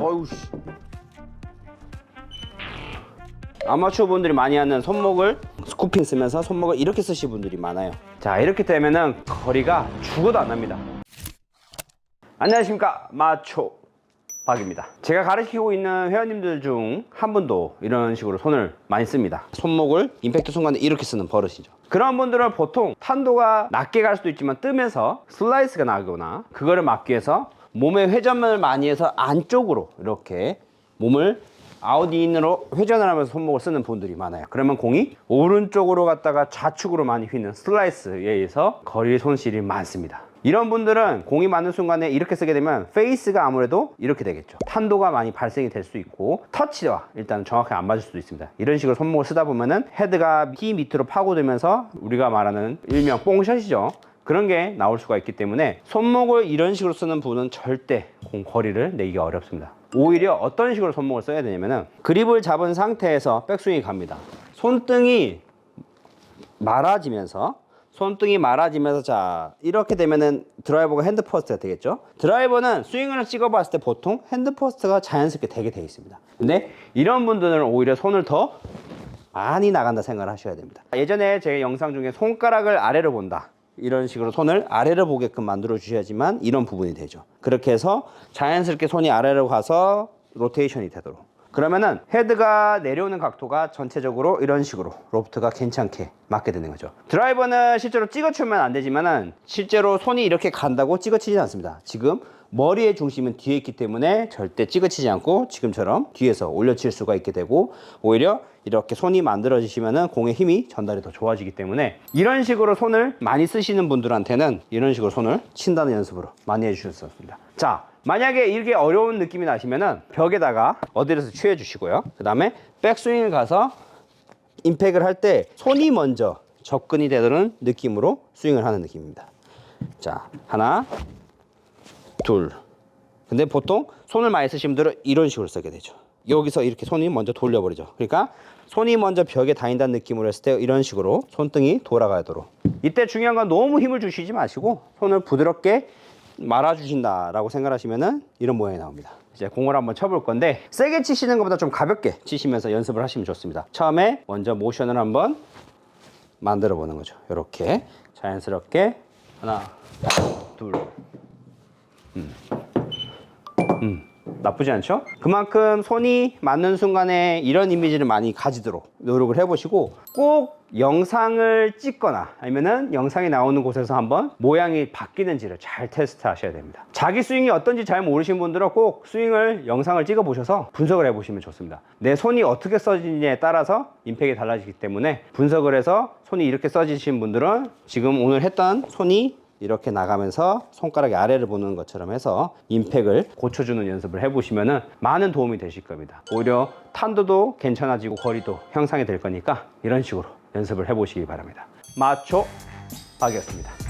어우 씨. 아마추어 분들이 많이 하는 손목을 스쿠핑 쓰면서 손목을 이렇게 쓰시는 분들이 많아요. 자, 이렇게 되면은 거리가 죽어도 안 납니다. 안녕하십니까. 마초 박입니다. 제가 가르치고 있는 회원님들 중 한 분도 이런 식으로 손을 많이 씁니다. 손목을 임팩트 순간에 이렇게 쓰는 버릇이죠. 그런 분들은 보통 탄도가 낮게 갈 수도 있지만 뜨면서 슬라이스가 나거나 그거를 막기 위해서 몸의 회전을 많이 해서 안쪽으로 이렇게 몸을 아웃인으로 회전을 하면서 손목을 쓰는 분들이 많아요. 그러면 공이 오른쪽으로 갔다가 좌측으로 많이 휘는 슬라이스에 의해서 거리 손실이 많습니다. 이런 분들은 공이 맞는 순간에 이렇게 쓰게 되면 페이스가 아무래도 이렇게 되겠죠. 탄도가 많이 발생이 될 수 있고 터치와 일단 정확하게 안 맞을 수도 있습니다. 이런 식으로 손목을 쓰다 보면은 헤드가 키 밑으로 파고들면서 우리가 말하는 일명 뽕샷이죠. 그런 게 나올 수가 있기 때문에 손목을 이런 식으로 쓰는 분은 절대 공 거리를 내기가 어렵습니다. 오히려 어떤 식으로 손목을 써야 되냐면은 그립을 잡은 상태에서 백스윙이 갑니다. 손등이 말아지면서 손등이 말아지면서 자 이렇게 되면은 드라이버가 핸드 퍼스트가 되겠죠 드라이버는 스윙을 찍어봤을 때 보통 핸드 퍼스트가 자연스럽게 되게 되어 있습니다 근데 이런 분들은 오히려 손을 더 많이 나간다 생각을 하셔야 됩니다 예전에 제 영상 중에 손가락을 아래로 본다 이런 식으로 손을 아래로 보게끔 만들어 주셔야지만 이런 부분이 되죠 그렇게 해서 자연스럽게 손이 아래로 가서 로테이션이 되도록 그러면은 헤드가 내려오는 각도가 전체적으로 이런 식으로 로프트가 괜찮게 맞게 되는 거죠. 드라이버는 실제로 찍어치면 안 되지만은 실제로 손이 이렇게 간다고 찍어치지 않습니다. 지금 머리의 중심은 뒤에 있기 때문에 절대 찍어치지 않고 지금처럼 뒤에서 올려칠 수가 있게 되고 오히려 이렇게 손이 만들어지시면은 공의 힘이 전달이 더 좋아지기 때문에 이런 식으로 손을 많이 쓰시는 분들한테는 이런 식으로 손을 친다는 연습으로 많이 해주셨습니다. 자, 만약에 이렇게 어려운 느낌이 나시면은 벽에다가 어디에서 취해 주시고요. 그 다음에 백스윙을 가서 임팩을 할 때 손이 먼저 접근이 되는 느낌으로 스윙을 하는 느낌입니다. 자, 하나, 둘. 근데 보통 손을 많이 쓰신 분들은 이런 식으로 쓰게 되죠. 여기서 이렇게 손이 먼저 돌려버리죠. 그러니까 손이 먼저 벽에 닿는다는 느낌으로 했을 때 이런 식으로 손등이 돌아가도록. 이때 중요한 건 너무 힘을 주시지 마시고 손을 부드럽게 말아주신다라고 생각하시면은 이런 모양이 나옵니다. 이제 공을 한번 쳐볼 건데 세게 치시는 것보다 좀 가볍게 치시면서 연습을 하시면 좋습니다. 처음에 먼저 모션을 한번 만들어 보는 거죠. 이렇게 자연스럽게 하나, 둘, 음, 나쁘지 않죠? 그만큼 손이 맞는 순간에 이런 이미지를 많이 가지도록 노력을 해보시고 꼭 영상을 찍거나 아니면은 영상이 나오는 곳에서 한번 모양이 바뀌는지를 잘 테스트 하셔야 됩니다. 자기 스윙이 어떤지 잘 모르신 분들은 꼭 스윙을 영상을 찍어 보셔서 분석을 해 보시면 좋습니다. 내 손이 어떻게 써지느냐에 따라서 임팩이 달라지기 때문에 분석을 해서 손이 이렇게 써지신 분들은 지금 오늘 했던 손이 이렇게 나가면서 손가락이 아래를 보는 것처럼 해서 임팩을 고쳐주는 연습을 해보시면 많은 도움이 되실 겁니다. 오히려 탄도도 괜찮아지고 거리도 형상이 될 거니까 이런 식으로 연습을 해보시기 바랍니다. 마초 박이었습니다.